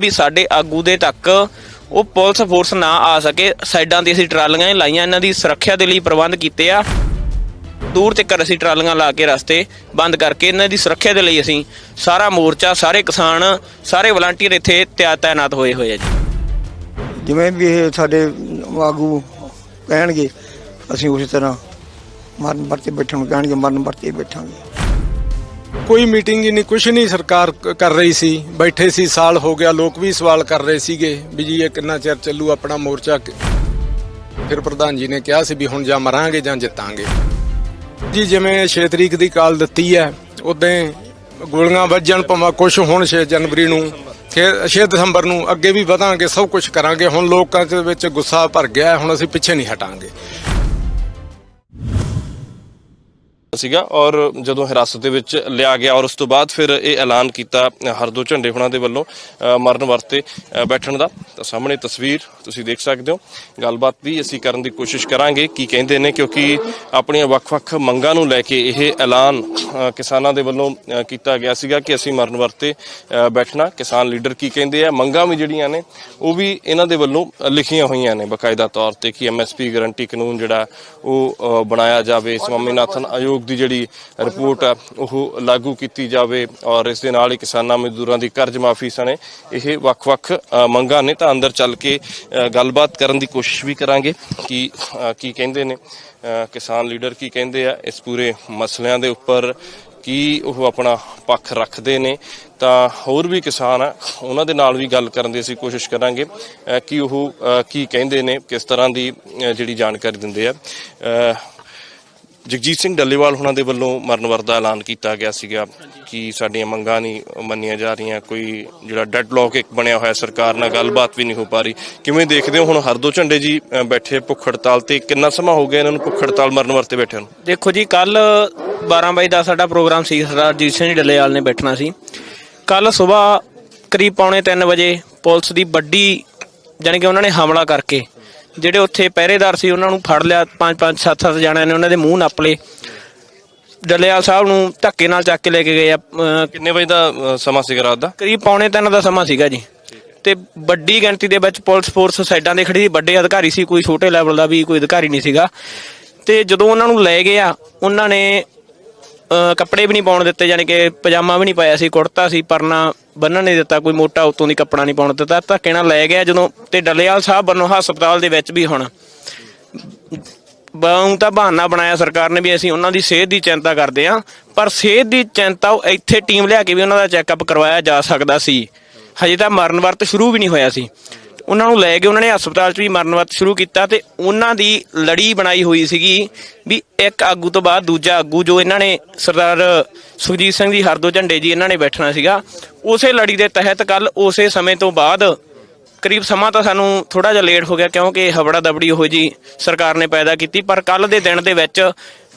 ਵੀ ਸਾਡੇ ਆਗੂ ਦੇ ਤੱਕ ਉਹ ਪੁਲਿਸ ਫੋਰਸ ਨਾ ਆ ਸਕੇ। ਸਾਈਡਾਂ ਤੇ ਅਸੀਂ ਟਰਾਲੀਆਂ ਹੀ ਲਾਈਆਂ, ਇਹਨਾਂ ਦੀ ਸੁਰੱਖਿਆ ਦੇ ਲਈ ਪ੍ਰਬੰਧ ਕੀਤੇ ਆ। ਦੂਰ ਤੱਕ ਅਸੀਂ ਟਰਾਲੀਆਂ ਲਾ ਕੇ ਰਸਤੇ ਬੰਦ ਕਰਕੇ ਇਹਨਾਂ ਦੀ ਸੁਰੱਖਿਆ ਦੇ ਲਈ ਅਸੀਂ ਸਾਰਾ ਮੋਰਚਾ, ਸਾਰੇ ਕਿਸਾਨ, ਸਾਰੇ ਵਲੰਟੀਅਰ ਇੱਥੇ ਤਿਆ- ਤਾਇਨਾਤ ਹੋਏ ਹੋਏ ਆ ਜੀ। ਜਿਵੇਂ ਵੀ ਇਹ ਸਾਡੇ ਆਗੂ ਕਹਿਣਗੇ, ਅਸੀਂ ਉਸੇ ਤਰ੍ਹਾਂ ਮਰਨ ਵਰਤੇ ਬੈਠਣ ਨੂੰ ਕਹਿਣਗੇ, ਮਰਨ ਵਰਤੇ ਬੈਠਾਂਗੇ। ਕੋਈ ਮੀਟਿੰਗ ਹੀ ਨਹੀਂ ਕੁਛ ਨਹੀਂ ਸਰਕਾਰ ਕ- ਕਰ ਰਹੀ ਸੀ। ਬੈਠੇ ਸੀ ਸਾਲ ਹੋ ਗਿਆ ਲੋਕ ਵੀ ਸਵਾਲ ਕਰ ਰਹੇ ਸੀਗੇ ਵੀ ਜੀ ਇਹ ਕਿੰਨਾ ਚਿਰ ਚੱਲੂ ਆਪਣਾ ਮੋਰਚਾ ਕਿ- ਫਿਰ ਪ੍ਰਧਾਨ ਜੀ ਨੇ ਕਿਹਾ ਸੀ ਵੀ ਹੁਣ ਜਾਂ ਮਰਾਂਗੇ ਜਾਂ ਜਿੱਤਾਂਗੇ। ਜੀ ਜਿਵੇਂ 6 ਤਰੀਕ ਦੀ ਕਾਲ ਦਿੱਤੀ ਹੈ ਉਦੋਂ ਗੋਲੀਆਂ ਵੱਜਣ ਭਾਵੇਂ ਕੁਛ ਹੁਣ 6 ਜਨਵਰੀ ਨੂੰ ਫਿਰ 6 ਦਸੰਬਰ ਨੂੰ ਅੱਗੇ ਵੀ ਵਧਾਂਗੇ ਸਭ ਕੁਝ ਕਰਾਂਗੇ। ਹੁਣ ਲੋਕਾਂ ਦੇ ਵਿੱਚ ਗੁੱਸਾ ਭਰ ਗਿਆ ਹੈ, ਹੁਣ ਅਸੀਂ ਪਿੱਛੇ ਨਹੀਂ ਹਟਾਂਗੇ। ਸੀਗਾ ਔਰ ਜਦੋਂ ਹਿਰਾਸਤ ਦੇ ਵਿੱਚ ਲਿਆ ਗਿਆ ਔਰ ਉਸ ਤੋਂ ਬਾਅਦ ਫਿਰ ਇਹ ਐਲਾਨ ਕੀਤਾ ਹਰਦੋ ਝੰਡੇ ਹੁਣਾਂ ਦੇ ਵੱਲੋਂ ਮਰਨ ਵਰਤੇ ਬੈਠਣ ਦਾ। ਤਾਂ ਸਾਹਮਣੇ ਤਸਵੀਰ ਤੁਸੀਂ ਦੇਖ ਸਕਦੇ ਹੋ। ਗੱਲਬਾਤ ਵੀ ਅਸੀਂ ਕਰਨ ਦੀ ਕੋਸ਼ਿਸ਼ ਕਰਾਂਗੇ ਕੀ ਕਹਿੰਦੇ ਨੇ ਕਿਉਂਕਿ ਆਪਣੀਆਂ ਵੱਖ-ਵੱਖ ਮੰਗਾਂ ਨੂੰ ਲੈ ਕੇ ਇਹ ਐਲਾਨ ਕਿਸਾਨਾਂ ਦੇ ਵੱਲੋਂ ਕੀਤਾ ਗਿਆ ਸੀਗਾ ਕਿ ਅਸੀਂ ਮਰਨ ਵਰਤੇ ਬੈਠਣਾ। ਕਿਸਾਨ ਲੀਡਰ ਕੀ ਕਹਿੰਦੇ ਆ? ਮੰਗਾਂ ਵੀ ਜਿਹੜੀਆਂ ਨੇ, ਉਹ ਵੀ ਇਹਨਾਂ ਦੇ ਵੱਲੋਂ ਲਿਖੀਆਂ ਹੋਈਆਂ ਨੇ। ਬਕਾਇਦਾ ਤੌਰ ਤੇ ਕਿ ਐਮਐਸਪੀ ਗਾਰੰਟੀ ਕਾਨੂੰਨ ਜਿਹੜਾ ਉਹ ਬਣਾਇਆ ਜਾਵੇ। ਸਵਾਮੀਨਾਥਨ ਆਯੋਗ ਦੀ ਜਿਹੜੀ ਰਿਪੋਰਟ ਆ, ਉਹ ਲਾਗੂ ਕੀਤੀ ਜਾਵੇ ਔਰ ਇਸ ਦੇ ਨਾਲ ਹੀ ਕਿਸਾਨਾਂ ਮਜ਼ਦੂਰਾਂ ਦੀ ਕਰਜ਼ ਮਾਫੀ ਸਣੇ। ਇਹ ਵੱਖ-ਵੱਖ ਮੰਗਾਂ ਨੇ ਤਾਂ ਅੰਦਰ ਚੱਲ ਕੇ ਗੱਲਬਾਤ ਕਰਨ ਦੀ ਕੋਸ਼ਿਸ਼ ਵੀ ਕਰਾਂਗੇ ਕਿ ਕੀ ਕਹਿੰਦੇ ਨੇ ਕਿਸਾਨ ਲੀਡਰ ਕੀ ਕਹਿੰਦੇ ਆ ਇਸ ਪੂਰੇ ਮਸਲਿਆਂ ਦੇ ਉੱਪਰ, ਕੀ ਉਹ ਆਪਣਾ ਪੱਖ ਰੱਖਦੇ ਨੇ। ਤਾਂ ਹੋਰ ਵੀ ਕਿਸਾਨ ਆ, ਉਹਨਾਂ ਦੇ ਨਾਲ ਵੀ ਗੱਲ ਕਰਨ ਦੀ ਅਸੀਂ ਕੋਸ਼ਿਸ਼ ਕਰਾਂਗੇ ਕਿ ਉਹ ਕੀ ਕਹਿੰਦੇ ਨੇ, ਕਿਸ ਤਰ੍ਹਾਂ ਦੀ ਜਿਹੜੀ ਜਾਣਕਾਰੀ ਦਿੰਦੇ ਆ। ਜਗਜੀਤ ਸਿੰਘ ਡੱਲੇਵਾਲ ਹੁਣਾਂ ਦੇ ਵੱਲੋਂ ਮਰਨ ਵਰਦਾ ਐਲਾਨ ਕੀਤਾ ਗਿਆ ਸੀਗਾ ਕਿ ਸਾਡੀਆਂ ਮੰਗਾਂ ਨਹੀਂ ਮੰਨੀਆਂ ਜਾ ਰਹੀਆਂ, ਕੋਈ ਜਿਹੜਾ ਡੈਡਲੌਕ ਇੱਕ ਬਣਿਆ ਹੋਇਆ ਸਰਕਾਰ ਨਾਲ ਗੱਲਬਾਤ ਵੀ ਨਹੀਂ ਹੋ ਪਾ ਰਹੀ। ਕਿਵੇਂ ਦੇਖਦੇ ਹੋ ਹੁਣ ਹਰਦੋ ਝੰਡੇ ਜੀ ਬੈਠੇ ਭੁੱਖ ਹੜਤਾਲ ਤੇ ਕਿੰਨਾ ਸਮਾਂ ਹੋ ਗਿਆ ਇਹਨਾਂ ਨੂੰ ਭੁੱਖ ਹੜਤਾਲ ਮਰਨ ਵਰਤੇ ਬੈਠਿਆਂ ਨੂੰ? ਦੇਖੋ ਜੀ, ਕੱਲ 12 ਵਜੇ ਦਾ ਸਾਡਾ ਪ੍ਰੋਗਰਾਮ ਸੀ ਸਰਦਾਰ ਜੀਤ ਸਿੰਘ ਡੱਲੇਵਾਲ ਨੇ ਬੈਠਣਾ ਸੀ। ਕੱਲ ਸਵੇਰ ਕਰੀਬ ਪੌਣੇ 3 ਵਜੇ ਪੁਲਿਸ ਦੀ ਵੱਡੀ, ਜਾਣੀ ਕਿ ਉਹਨਾਂ ਨੇ ਹਮਲਾ ਕਰਕੇ ਜਿਹੜੇ ਉੱਥੇ ਪਹਿਰੇਦਾਰ ਸੀ ਉਹਨਾਂ ਨੂੰ ਫੜ ਲਿਆ ਪੰਜ ਪੰਜ ਸੱਤ ਸੱਤ ਜਣਿਆਂ ਨੇ ਉਹਨਾਂ ਦੇ ਮੂੰਹ ਨੱਪ ਲਏ। ਡੱਲੇਵਾਲ ਸਾਹਿਬ ਨੂੰ ਧੱਕੇ ਨਾਲ ਚੱਕ ਕੇ ਲੈ ਕੇ ਗਏ ਆ ਅਹ, ਕਿੰਨੇ ਵਜੇ ਦਾ ਅ, ਸਮਾਂ ਸੀ ਰਾਤ ਦਾ? ਕਰੀਬ ਪੌਣੇ 3 ਦਾ ਸਮਾਂ ਸੀਗਾ ਜੀ। ਤੇ ਵੱਡੀ ਗਿਣਤੀ ਦੇ ਵਿੱਚ ਪੁਲਿਸ ਫੋਰਸ ਸਾਈਡਾਂ ਦੇ ਖੜੀ ਸੀ ਵੱਡੇ ਅਧਿਕਾਰੀ ਸੀ ਕੋਈ ਛੋਟੇ ਲੈਵਲ ਦਾ ਵੀ ਕੋਈ ਅਧਿਕਾਰੀ ਨਹੀਂ ਸੀਗਾ। ਤੇ ਜਦੋਂ ਉਹਨਾਂ ਨੂੰ ਲੈ ਗਏ ਆ ਉਹਨਾਂ ਨੇ ਅਹ, ਕੱਪੜੇ ਵੀ ਨਹੀਂ ਪਾਉਣ ਦਿੱਤੇ ਯਾਨੀ ਕਿ ਪਜਾਮਾ ਵੀ ਨਹੀਂ ਪਾਇਆ ਸੀ ਕੁੜਤਾ ਸੀ ਪਰਨਾ ਬੰਨਣ ਨਹੀਂ ਦਿੱਤਾ ਕੋਈ ਮੋਟਾ ਉਤੋਂ ਦੀ ਕੱਪੜਾ ਨਹੀਂ ਪਾਉਣ ਦਿੱਤਾ। ਧੱਕੇ ਨਾਲ ਲੈ ਗਿਆ ਜਦੋਂ ਤੇ ਡੱਲੇਵਾਲ ਸਾਹਿਬ ਵੱਲੋਂ ਹਸਪਤਾਲ ਦੇ ਵਿੱਚ ਵੀ ਹੁਣ। ਬਾਉਂ ਤਾਂ ਬਹਾਨਾ ਬਣਾਇਆ ਸਰਕਾਰ ਨੇ ਵੀ ਅਸੀਂ ਉਹਨਾਂ ਦੀ ਸਿਹਤ ਦੀ ਚਿੰਤਾ ਕਰਦੇ ਹਾਂ ਪਰ ਸਿਹਤ ਦੀ ਚਿੰਤਾ ਉਹ ਇੱਥੇ ਟੀਮ ਲਿਆ ਕੇ ਵੀ ਉਹਨਾਂ ਦਾ ਚੈੱਕਅਪ ਕਰਵਾਇਆ ਜਾ ਸਕਦਾ ਸੀ। ਹਜੇ ਤਾਂ ਮਰਨ ਵਰਤ ਸ਼ੁਰੂ ਵੀ ਨਹੀਂ ਹੋਇਆ ਸੀ। ਉਹਨਾਂ ਨੂੰ ਲੈ ਕੇ ਉਹਨਾਂ ਨੇ ਹਸਪਤਾਲ 'ਚ ਵੀ ਮਰਨ ਵਰਤ ਸ਼ੁਰੂ ਕੀਤਾ ਤੇ ਉਹਨਾਂ ਦੀ ਲੜੀ ਬਣਾਈ ਹੋਈ ਸੀਗੀ ਵੀ ਇੱਕ ਆਗੂ ਤੋਂ ਬਾਅਦ ਦੂਜਾ ਆਗੂ ਜੋ ਇਹਨਾਂ ਨੇ ਸਰਦਾਰ ਸੁਖਜੀਤ ਸਿੰਘ ਦੀ ਹਰਦੋ ਝੰਡੇ ਜੀ ਇਹਨਾਂ ਨੇ ਬੈਠਣਾ ਸੀਗਾ। ਉਸੇ ਲੜੀ ਦੇ ਤਹਿਤ ਕੱਲ ਉਸੇ ਸਮੇਂ ਤੋਂ ਬਾਅਦ ਕਰੀਬ ਸਮਾਂ ਤਾਂ ਸਾਨੂੰ ਥੋੜਾ ਜਿਹਾ ਲੇਟ ਹੋ ਗਿਆ ਕਿਉਂਕਿ ਹਵੜਾ ਦਬੜੀ ਉਹੋ ਜੀ ਸਰਕਾਰ ਨੇ ਪੈਦਾ ਕੀਤੀ ਪਰ ਕੱਲ ਦੇ ਦਿਨ ਦੇ ਵਿੱਚ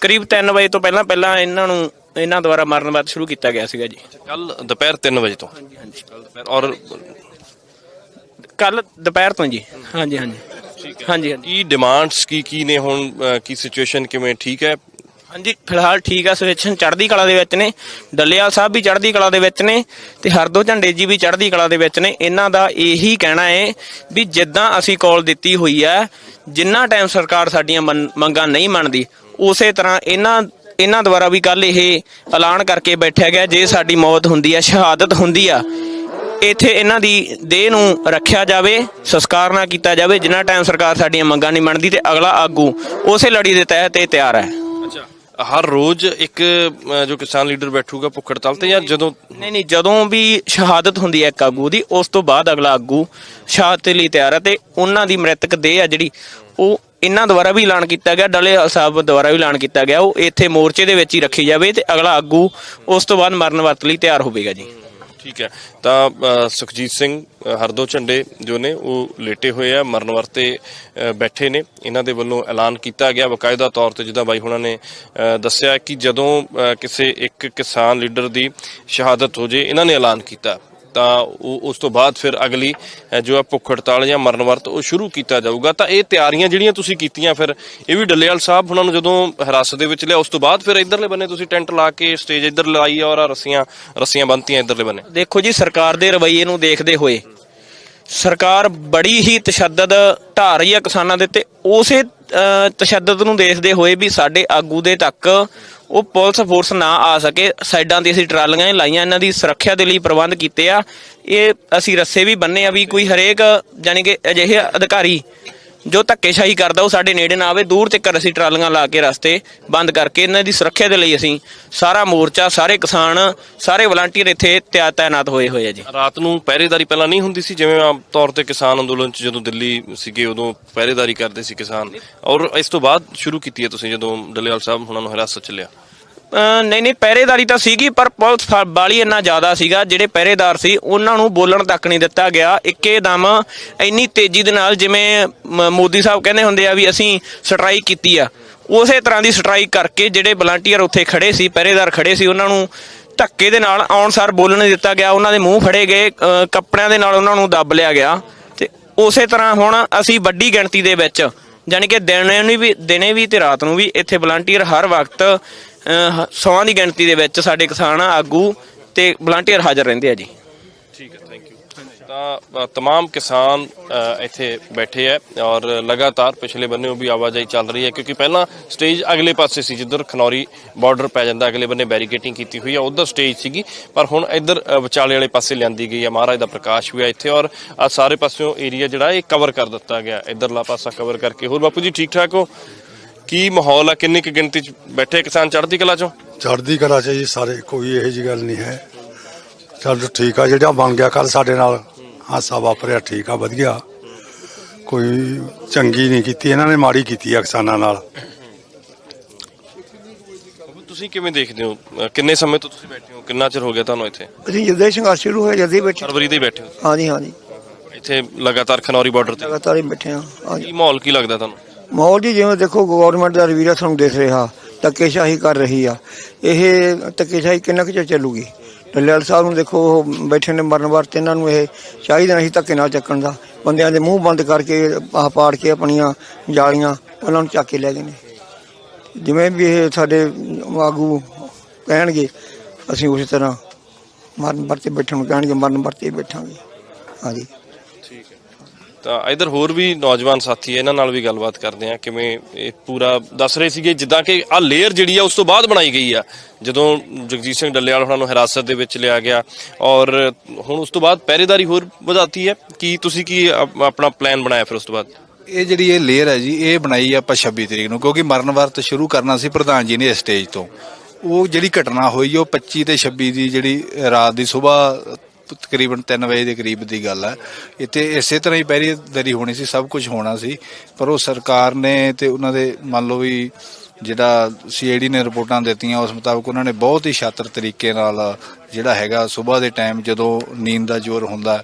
ਕਰੀਬ 3 ਵਜੇ ਤੋਂ ਪਹਿਲਾਂ ਪਹਿਲਾਂ ਇਹਨਾਂ ਨੂੰ ਇਹਨਾਂ ਦੁਆਰਾ ਮਰਨ ਵਰਤ ਸ਼ੁਰੂ ਕੀਤਾ ਗਿਆ ਸੀਗਾ ਜੀ। ਕੱਲ ਦੁਪਹਿਰ 3 ਵਜੇ ਤੋਂ। ਹਾਂਜੀ ਔਰ ਕੱਲ ਦੁਪਹਿਰ ਤੋਂ ਜੀ। ਹਾਂਜੀ ਹਾਂਜੀ। ਹਾਂਜੀ ਹਾਂਜੀ। ਕੀ ਡਿਮਾਂਡਸ ਕੀ ਕੀ ਨੇ ਹੁਣ ਅ, ਕੀ ਸਿਚੁਏਸ਼ਨ ਕਿਵੇਂ? ਠੀਕ ਹੈ? ਹਾਂਜੀ ਫਿਲਹਾਲ ਠੀਕ ਆ। ਸਿਚੁਏਸ਼ਨ ਚੜ੍ਹਦੀ ਕਲਾ ਦੇ ਵਿੱਚ ਨੇ। ਡੱਲੇਵਾਲ ਸਾਹਿਬ ਵੀ ਚੜ੍ਹਦੀ ਕਲਾ ਦੇ ਵਿੱਚ ਨੇ ਤੇ ਹਰਦੋ ਝੰਡੇ ਜੀ ਵੀ ਚੜ੍ਹਦੀ ਕਲਾ ਦੇ ਵਿੱਚ ਨੇ। ਇਹਨਾਂ ਦਾ ਇਹੀ ਕਹਿਣਾ ਹੈ ਵੀ ਜਿੱਦਾਂ ਅਸੀਂ ਕਾਲ ਦਿੱਤੀ ਹੋਈ ਹੈ ਜਿੰਨਾ ਟਾਈਮ ਸਰਕਾਰ ਸਾਡੀਆਂ ਮੰਨ- ਮੰਗਾਂ ਨਹੀਂ ਮੰਨਦੀ ਉਸੇ ਤਰ੍ਹਾਂ ਇਹਨਾਂ ਇਹਨਾਂ ਦੁਆਰਾ ਵੀ ਕੱਲ ਇਹ ਐਲਾਨ ਕਰਕੇ ਬੈਠਿਆ ਗਿਆ ਜੇ ਸਾਡੀ ਮੌਤ ਹੁੰਦੀ ਹੈ ਸ਼ਹਾਦਤ ਹੁੰਦੀ ਆ ਇੱਥੇ ਇਹਨਾਂ ਦੀ ਦੇਹ ਨੂੰ ਰੱਖਿਆ ਜਾਵੇ ਸੰਸਕਾਰ ਨਾ ਕੀਤਾ ਜਾਵੇ ਜਿੰਨਾ ਟਾਈਮ ਸਰਕਾਰ ਸਾਡੀਆਂ ਮੰਗਾਂ ਨਹੀਂ ਮੰਨਦੀ ਤੇ ਅਗਲਾ ਆਗੂ ਉਸੇ ਲੜੀ ਦੇ ਤਹਿਤ ਇਹ ਤਿਆਰ ਹੈ। ਅੱਛਾ। ਹਰ ਰੋਜ਼ ਇੱਕ ਜੋ ਕਿਸਾਨ ਲੀਡਰ ਬੈਠੂਗਾ ਭੁੱਖ ਹੜਤਾਲ ਤੇ ਜਾਂ ਜਦੋਂ? ਨਹੀਂ ਨਹੀਂ ਜਦੋਂ ਵੀ ਸ਼ਹਾਦਤ ਹੁੰਦੀ ਹੈ ਇੱਕ ਆਗੂ ਦੀ ਉਸ ਤੋਂ ਬਾਅਦ ਅਗਲਾ ਆਗੂ ਸ਼ਹਾਦਤ ਲਈ ਤਿਆਰ ਹੈ ਤੇ ਉਹਨਾਂ ਦੀ ਮ੍ਰਿਤਕ ਦੇਹ ਆ ਜਿਹੜੀ ਉਹ ਇਹਨਾਂ ਦੁਆਰਾ ਵੀ ਐਲਾਨ ਕੀਤਾ ਗਿਆ ਡਲੇ ਸਾਹਿਬ ਦੁਆਰਾ ਵੀ ਐਲਾਨ ਕੀਤਾ ਗਿਆ ਉਹ ਇੱਥੇ ਮੋਰਚੇ ਦੇ ਵਿੱਚ ਹੀ ਰੱਖੀ ਜਾਵੇ ਤੇ ਅਗਲਾ ਆਗੂ ਉਸ ਤੋਂ ਬਾਅਦ ਮਰਨ ਵਰਤ ਲਈ ਤਿਆਰ ਹੋਵੇਗਾ ਜੀ। ਠੀਕ ਹੈ। ਤਾਂ ਸੁਖਜੀਤ ਸਿੰਘ ਹਰਦੋ ਝੰਡੇ ਜੋ ਨੇ, ਉਹ ਲੇਟੇ ਹੋਏ ਆ, ਮਰਨ ਵਰਤੇ ਬੈਠੇ ਨੇ। ਇਹਨਾਂ ਦੇ ਵੱਲੋਂ ਐਲਾਨ ਕੀਤਾ ਗਿਆ। ਬਕਾਇਦਾ ਤੌਰ ਤੇ ਜਿੱਦਾਂ ਬਾਈ ਹੁਣਾਂ ਨੇ ਦੱਸਿਆ ਕਿ ਜਦੋਂ ਕਿਸੇ ਇੱਕ ਕਿਸਾਨ ਲੀਡਰ ਦੀ ਸ਼ਹਾਦਤ ਹੋ ਜੇ, ਇਹਨਾਂ ਨੇ ਐਲਾਨ ਕੀਤਾ। ਤਾਂ ਉਹ ਉਸ ਤੋਂ ਬਾਅਦ ਫਿਰ ਅਗਲੀ ਜੋ ਹੈ ਭੁੱਖ ਹੜਤਾਲ ਜਾਂ ਮਰਨ ਵਰਤ ਉਹ ਸ਼ੁਰੂ ਕੀਤਾ ਜਾਊਗਾ। ਤਾਂ ਇਹ ਤਿਆਰੀਆਂ ਜਿਹੜੀਆਂ ਤੁਸੀਂ ਕੀਤੀਆਂ ਫਿਰ ਇਹ ਵੀ ਡੱਲੇਵਾਲ ਸਾਹਿਬ ਉਹਨਾਂ ਨੂੰ ਜਦੋਂ ਹਿਰਾਸਤ ਦੇ ਵਿੱਚ ਲਿਆ ਉਸ ਤੋਂ ਬਾਅਦ ਫਿਰ ਇਧਰਲੇ ਬੰਨੇ ਤੁਸੀਂ ਟੈਂਟ ਲਾ ਕੇ ਸਟੇਜ ਇੱਧਰ ਲਾਈ ਔਰ ਰੱਸੀਆਂ ਰੱਸੀਆਂ ਬੰਨਤੀਆਂ ਇਧਰਲੇ ਬੰਨੇ। ਦੇਖੋ ਜੀ ਸਰਕਾਰ ਦੇ ਰਵੱਈਏ ਨੂੰ ਦੇਖਦੇ ਹੋਏ ਸਰਕਾਰ ਬੜੀ ਹੀ ਤਸ਼ੱਦਦ ਢਾ ਰਹੀ ਹੈ ਕਿਸਾਨਾਂ ਦੇ ਤੇ ਉਸੇ ਅ, ਤਸ਼ੱਦਦ ਨੂੰ ਦੇਖਦੇ ਹੋਏ ਵੀ ਸਾਡੇ ਆਗੂ ਦੇ ਤੱਕ ਉਹ ਪੁਲਿਸ ਫੋਰਸ ਨਾ ਆ ਸਕੇ। ਸਾਈਡਾਂ ਤੇ ਅਸੀਂ ਟਰਾਲੀਆਂ ਹੀ ਲਾਈਆਂ, ਇਹਨਾਂ ਦੀ ਸੁਰੱਖਿਆ ਦੇ ਲਈ ਪ੍ਰਬੰਧ ਕੀਤੇ ਆ। ਇਹ ਅਸੀਂ ਰੱਸੇ ਵੀ ਬੰਨੇ ਆ ਵੀ ਕੋਈ ਹਰੇਕ ਯਾਨੀ ਕਿ ਅਜਿਹੇ ਅਧਿਕਾਰੀ ਜੋ ਧੱਕੇਸ਼ਾਹੀ ਕਰਦਾ ਉਹ ਸਾਡੇ ਨੇੜੇ ਨਾ ਆਵੇ, ਦੂਰ ਤੱਕ ਅਸੀਂ ਟਰਾਲੀਆਂ ਲਾ ਕੇ ਰਸਤੇ ਬੰਦ ਕਰਕੇ ਇਹਨਾਂ ਦੀ ਸੁਰੱਖਿਆ ਦੇ ਲਈ ਅਸੀਂ ਸਾਰਾ ਮੋਰਚਾ, ਸਾਰੇ ਕਿਸਾਨ, ਸਾਰੇ ਵਲੰਟੀਅਰ ਇੱਥੇ ਤਿਆ- ਤਾਇਨਾਤ ਹੋਏ ਹੋਏ ਆ ਜੀ। ਰਾਤ ਨੂੰ ਪਹਿਰੇਦਾਰੀ ਪਹਿਲਾਂ ਨਹੀਂ ਹੁੰਦੀ ਸੀ, ਜਿਵੇਂ ਆਮ ਤੌਰ ਤੇ ਕਿਸਾਨ ਅੰਦੋਲਨ ਚ ਜਦੋਂ ਦਿੱਲੀ ਸੀਗੇ, ਉਦੋਂ ਪਹਿਰੇਦਾਰੀ ਕਰਦੇ ਸੀ ਕਿਸਾਨ। ਔਰ ਇਸ ਤੋਂ ਬਾਅਦ ਸ਼ੁਰੂ ਕੀਤੀ ਹੈ ਤੁਸੀਂ, ਜਦੋਂ ਡੱਲੇਵਾਲ ਸਾਹਿਬ ਉਹਨਾਂ ਨੂੰ ਹਿਰਾਸਤ ਚ ਲਿਆ। ਨਹੀਂ ਨਹੀਂ, ਪਹਿਰੇਦਾਰੀ ਤਾਂ ਸੀਗੀ, ਪਰ ਪੁਲਿਸ ਵਾਲੀ ਇੰਨਾ ਜ਼ਿਆਦਾ ਸੀਗਾ, ਜਿਹੜੇ ਪਹਿਰੇਦਾਰ ਸੀ, ਉਹਨਾਂ ਨੂੰ ਬੋਲਣ ਤੱਕ ਨਹੀਂ ਦਿੱਤਾ ਗਿਆ। ਇੱਕੇ ਦਮ ਇੰਨੀ ਤੇਜ਼ੀ ਦੇ ਨਾਲ ਜਿਵੇਂ, ਮ- ਮੋਦੀ ਸਾਹਿਬ ਕਹਿੰਦੇ ਹੁੰਦੇ ਆ ਵੀ ਅਸੀਂ ਸਟ੍ਰਾਈਕ ਕੀਤੀ ਆ। ਉਸੇ ਤਰ੍ਹਾਂ ਦੀ ਸਟ੍ਰਾਈਕ ਕਰਕੇ ਜਿਹੜੇ ਵਲੰਟੀਅਰ ਉੱਥੇ ਖੜੇ ਸੀ, ਪਹਿਰੇਦਾਰ ਖੜੇ ਸੀ, ਉਹਨਾਂ ਨੂੰ ਧੱਕੇ ਦੇ ਨਾਲ ਆਉਣ ਸਾਰ ਬੋਲਣ ਦਿੱਤਾ ਗਿਆ। ਉਹਨਾਂ ਦੇ ਮੂੰਹ ਫੜੇ ਗਏ ਕੱਪੜਿਆਂ ਦੇ ਨਾਲ ਉਹਨਾਂ ਨੂੰ ਦੱਬ ਲਿਆ ਗਿਆ। ਤੇ ਉਸੇ ਤਰ੍ਹਾਂ ਹੁਣ ਅਸੀਂ ਵੱਡੀ ਗਿਣਤੀ ਦੇ ਵਿੱਚ ਯਾਨੀ ਕਿ ਦਿਨੇ ਨੂੰ ਵੀ, ਦਿਨੇ ਵੀ ਤੇ ਰਾਤ ਨੂੰ ਵੀ ਇੱਥੇ ਵਲੰਟੀਅਰ ਹਰ ਵਕਤ ਅਹ, ਸੌਆਂ ਦੀ ਗਿਣਤੀ ਦੇ ਵਿੱਚ ਸਾਡੇ ਕਿਸਾਨ ਆਗੂ ਤੇ ਵਲੰਟੀਅਰ ਹਾਜ਼ਰ ਰਹਿੰਦੇ ਆ ਜੀ ਠੀਕ ਹੈ ਥੈਂਕ ਯੂ ਤਾਂ ਅ, तमाम ਕਿਸਾਨ ਅ, ਇੱਥੇ ਬੈਠੇ ਹੈ ਔਰ ਲਗਾਤਾਰ ਪਿਛਲੇ ਬੰਨੇ ਵੀ ਆਵਾਜਾਈ ਚੱਲ ਰਹੀ ਹੈ ਕਿਉਂਕਿ ਪਹਿਲਾਂ ਸਟੇਜ ਅਗਲੇ ਪਾਸੇ ਸੀ ਜਿੱਧਰ ਖਨੌਰੀ ਬਾਰਡਰ ਪੈ ਜਾਂਦਾ ਅਗਲੇ ਬੰਨੇ ਬੈਰੀਕੇਟਿੰਗ ਕੀਤੀ ਹੋਈ ਹੈ ਉਧਰ ਸਟੇਜ ਸੀਗੀ ਪਰ ਹੁਣ ਇੱਧਰ ਅ, ਵਿਚਾਲੇ ਵਾਲੇ ਪਾਸੇ ਲਿਆਂਦੀ ਗਈ ਹੈ ਮਹਾਰਾਜ ਦਾ ਪ੍ਰਕਾਸ਼ ਵੀ ਹੈ ਇੱਥੇ ਔਰ ਆ ਸਾਰੇ ਪਾਸਿਓਂ ਏਰੀਆ ਜਿਹੜਾ ਇਹ ਕਵਰ ਕਰ ਦਿੱਤਾ ਗਿਆ ਇੱਧਰਲਾ ਪਾਸਾ ਕਵਰ ਕਰਕੇ ਹੋਰ ਬਾਪੂ ਜੀ ਠੀਕ ਠਾਕ ਹੋ ਕੀ ਮਾਹੌਲ ਆ? ਕਿੰਨੀ ਕੁ ਗਿਣਤੀ ਚ ਬੈਠੇ ਕਿਸਾਨ ਚੜ੍ਹਦੀ ਕਲਾ ਚੋਂ? ਚੜ੍ਹਦੀ ਕਲਾ ਚ ਜੀ ਸਾਰੇ ਕੋਈ ਇਹੋ ਜੀ ਗੱਲ ਨਹੀਂ ਹੈ। ਚੱਲ ਠੀਕ ਆ ਜਿਹੜਾ ਬਣ ਗਿਆ ਕੱਲ ਸਾਡੇ ਨਾਲ ਹਾਸਾ ਵਾਪਰਿਆ ਠੀਕ ਆ ਵਧੀਆ। ਕੋਈ ਚੰਗੀ ਨਹੀਂ ਕੀਤੀ ਇਹਨਾਂ ਨੇ ਮਾੜੀ ਕੀਤੀ ਆ ਕਿਸਾਨਾਂ ਨਾਲ। ਤੁਸੀਂ ਕਿਵੇਂ ਦੇਖਦੇ ਹੋ? ਕਿੰਨੇ ਸਮੇਂ ਤੋਂ ਤੁਸੀਂ ਬੈਠੇ ਹੋ? ਕਿੰਨਾ ਚਿਰ ਹੋ ਗਿਆ ਤੁਹਾਨੂੰ ਇੱਥੇ? ਅਸੀਂ ਜਦੋਂ ਹੀ ਸੰਘਰਸ਼ ਸ਼ੁਰੂ ਹੋਇਆ ਜਲਦੀ ਬੈਠੇ। ਫਰਵਰੀ ਦੇ ਹੀ ਬੈਠੇ ਹੋ ਹਾਂਜੀ ਹਾਂਜੀ। ਇੱਥੇ ਲਗਾਤਾਰ ਖਨੌਰੀ ਬਾਰਡਰ ਤੇ? ਲਗਾਤਾਰ ਹੀ ਬੈਠੇ ਹਾਂ ਹਾਂਜੀ। ਕੀ ਮਾਹੌਲ ਕੀ ਲੱਗਦਾ ਤੁਹਾਨੂੰ? ਮਾਹੌਲ ਜੀ, ਜਿਵੇਂ ਦੇਖੋ ਗਵਰਨਮੈਂਟ ਦਾ ਰਵੀਰਾ ਸਾਨੂੰ ਦੇਖ ਰਿਹਾ, ਧੱਕੇਸ਼ਾਹੀ ਕਰ ਰਹੀ ਆ। ਇਹ ਧੱਕੇਸ਼ਾਹੀ ਕਿੰਨਾ ਕੁ ਚਿਰ ਚੱਲੂਗੀ? ਡੱਲੇਵਾਲ ਸਾਹਿਬ ਨੂੰ ਦੇਖੋ, ਉਹ ਬੈਠੇ ਨੇ ਮਰਨ ਵਾਰ ਤੇ ਇਹਨਾਂ ਨੂੰ ਇਹ ਚਾਹੀਦਾ ਨਹੀਂ ਧੱਕੇ ਨਾਲ ਚੱਕਣ ਦਾ। ਬੰਦਿਆਂ ਦੇ ਮੂੰਹ ਬੰਦ ਕਰਕੇ, ਆਹ ਪਾੜ ਕੇ ਆਪਣੀਆਂ ਜਾਲੀਆਂ ਉਹਨਾਂ ਨੂੰ ਚੱਕ ਕੇ ਲੈ ਗਏ ਨੇ। ਜਿਵੇਂ ਵੀ ਇਹ ਸਾਡੇ ਆਗੂ ਕਹਿਣਗੇ, ਅਸੀਂ ਉਸੇ ਤਰ੍ਹਾਂ ਮਰਨ ਵਰਤੇ ਬੈਠਣ ਨੂੰ ਕਹਿਣਗੇ ਮਰਨ ਵਰਤੇ ਬੈਠਾਂਗੇ। ਹਾਂਜੀ। ਤਾਂ ਇਧਰ ਹੋਰ ਵੀ ਨੌਜਵਾਨ ਸਾਥੀ ਇਹਨਾਂ ਨਾਲ ਵੀ ਗੱਲਬਾਤ ਕਰਦੇ ਆ ਕਿਵੇਂ ਇਹ ਪੂਰਾ ਦੱਸ ਰਹੇ ਸੀਗੇ, ਜਿੱਦਾਂ ਕਿ ਆ ਲੇਅਰ ਜਿਹੜੀ ਆ ਉਸ ਤੋਂ ਬਾਅਦ ਬਣਾਈ ਗਈ ਆ। ਜਦੋਂ ਜਗਜੀਤ ਸਿੰਘ ਡੱਲੇਵਾਲ ਉਹਨਾਂ ਨੂੰ ਹਿਰਾਸਤ ਦੇ ਵਿੱਚ ਲਿਆ ਗਿਆ ਔਰ ਹੁਣ ਉਸ ਤੋਂ ਬਾਅਦ ਪਹਿਰੇਦਾਰੀ ਹੋਰ ਵਧਾਤੀ ਹੈ। ਕਿ ਤੁਸੀਂ ਕੀ ਆਪਣਾ ਪਲਾਨ ਬਣਾਇਆ ਫਿਰ ਉਸ ਤੋਂ ਬਾਅਦ? ਇਹ ਜਿਹੜੀ ਇਹ ਲੇਅਰ ਹੈ ਜੀ, ਇਹ ਬਣਾਈ ਆਪਾਂ 26 ਤਰੀਕ ਨੂੰ, ਕਿਉਂਕਿ ਮਰਨ ਵਰਤ ਸ਼ੁਰੂ ਕਰਨਾ ਸੀ ਪ੍ਰਧਾਨ ਜੀ ਨੇ ਇਸ ਸਟੇਜ ਤੋਂ। ਉਹ ਜਿਹੜੀ ਘਟਨਾ ਹੋਈ, ਉਹ 25 ਤੇ 26 ਦੀ ਜਿਹੜੀ ਰਾਤ ਦੀ ਸਵੇਰ ਤਕਰੀਬਨ 3 ਵਜੇ ਦੇ ਕਰੀਬ ਦੀ ਗੱਲ ਹੈ ਇੱਥੇ ਇਸੇ ਤਰ੍ਹਾਂ ਹੀ ਪਹਿਰੀਦਾਰੀ ਹੋਣੀ ਸੀ, ਸਭ ਕੁਝ ਹੋਣਾ ਸੀ। ਪਰ ਉਹ ਸਰਕਾਰ ਨੇ ਤੇ ਉਹਨਾਂ ਦੇ ਮੰਨ ਲਓ ਵੀ ਜਿਹੜਾ ਸੀਆਈਡੀ ਨੇ ਰਿਪੋਰਟਾਂ ਦਿੱਤੀਆਂ, ਉਸ ਮੁਤਾਬਕ ਉਹਨਾਂ ਨੇ ਬਹੁਤ ਹੀ ਸ਼ਾਤਰ ਤਰੀਕੇ ਨਾਲ ਜਿਹੜਾ ਹੈਗਾ, ਸਵੇਰ ਦੇ ਟਾਈਮ ਜਦੋਂ ਨੀਂਦ ਦਾ ਜ਼ੋਰ ਹੁੰਦਾ